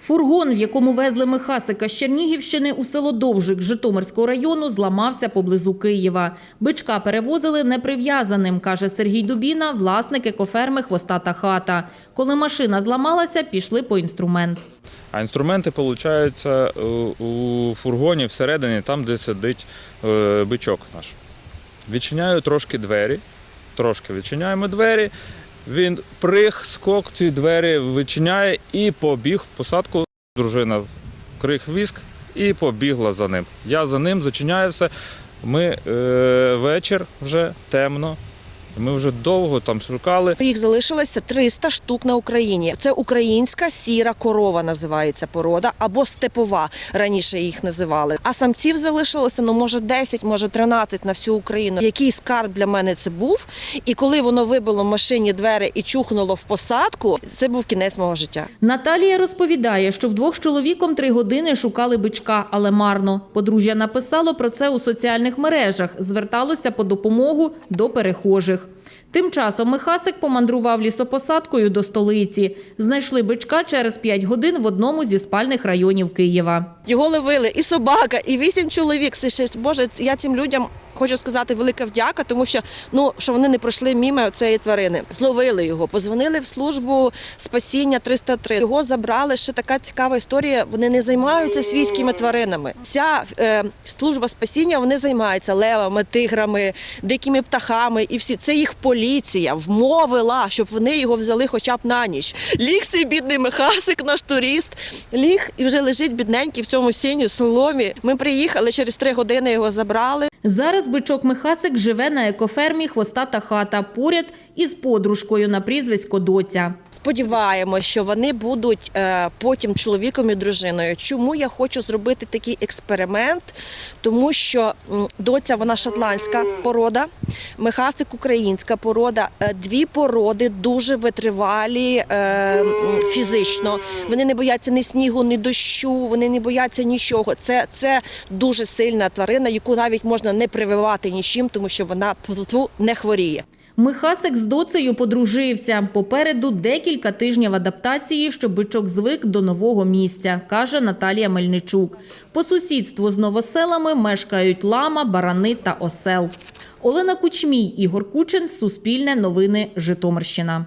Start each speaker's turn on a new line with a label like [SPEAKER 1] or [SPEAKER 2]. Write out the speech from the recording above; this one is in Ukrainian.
[SPEAKER 1] Фургон, в якому везли Михасика з Чернігівщини у село Довжик Житомирського району, зламався поблизу Києва. Бичка перевозили неприв'язаним, каже Сергій Дубіна, власник екоферми «Хвостата хата». Коли машина зламалася, пішли по інструмент.
[SPEAKER 2] А інструменти, виходить, у фургоні всередині, там, де сидить е, бичок наш. Відчиняю трошки двері, трошки відчиняємо двері. Він приг, скок, ці двері вичиняє і побіг посадку. Дружина крих віск і побігла за ним. Я за ним зачиняю все. Ми е, вечір вже темно. Ми вже довго там шукали.
[SPEAKER 3] Їх залишилося 300 штук на Україні. Це українська сіра корова називається порода або степова. Раніше їх називали. А самців залишилося ну може 10, може 13 на всю Україну. Який скарб для мене це був? І коли воно вибило в машині двері і чухнуло в посадку, це був кінець мого життя.
[SPEAKER 1] Наталія розповідає, що вдвох з чоловіком три години шукали бичка, але марно. Подружжя написало про це у соціальних мережах, зверталося по допомогу до перехожих інших. Тим часом Михасик помандрував лісопосадкою до столиці. Знайшли бичка через 5 годин в одному зі спальних районів Києва.
[SPEAKER 3] Його ловили і собака, і вісім чоловік. Боже, я цим людям. Хочу сказати велика вдяка, тому що ну що вони не пройшли мімо цієї тварини. Зловили його, позвонили в службу спасіння 303. Його забрали. Ще така цікава історія. Вони не займаються свійськими тваринами. Ця е, служба спасіння вони займаються левами, тиграми, дикими птахами, і всі це їх поліція вмовила, щоб вони його взяли хоча б на ніч. Ліг цей бідний Михасик, наш турист. Ліг і вже лежить бідненький в цьому сіні, соломі. Ми приїхали через три години. Його забрали.
[SPEAKER 1] Зараз бичок Михасик живе на екофермі «Хвостата хата» поряд із подружкою на прізвисько Доця.
[SPEAKER 3] Сподіваємося, що вони будуть е, потім чоловіком і дружиною. Чому я хочу зробити такий експеримент? Тому що доця вона шотландська порода, мехасик українська порода. Е, Дві породи дуже витривалі е, фізично. Вони не бояться ні снігу, ні дощу, вони не бояться нічого. Це, це дуже сильна тварина, яку навіть можна не прививати нічим, тому що вона не хворіє.
[SPEAKER 1] Михасик з доцею подружився. Попереду декілька тижнів адаптації, щоб бичок звик до нового місця, каже Наталія Мельничук. По сусідству з новоселами мешкають лама, барани та осел. Олена Кучмій, Ігор Кучин, Суспільне новини, Житомирщина.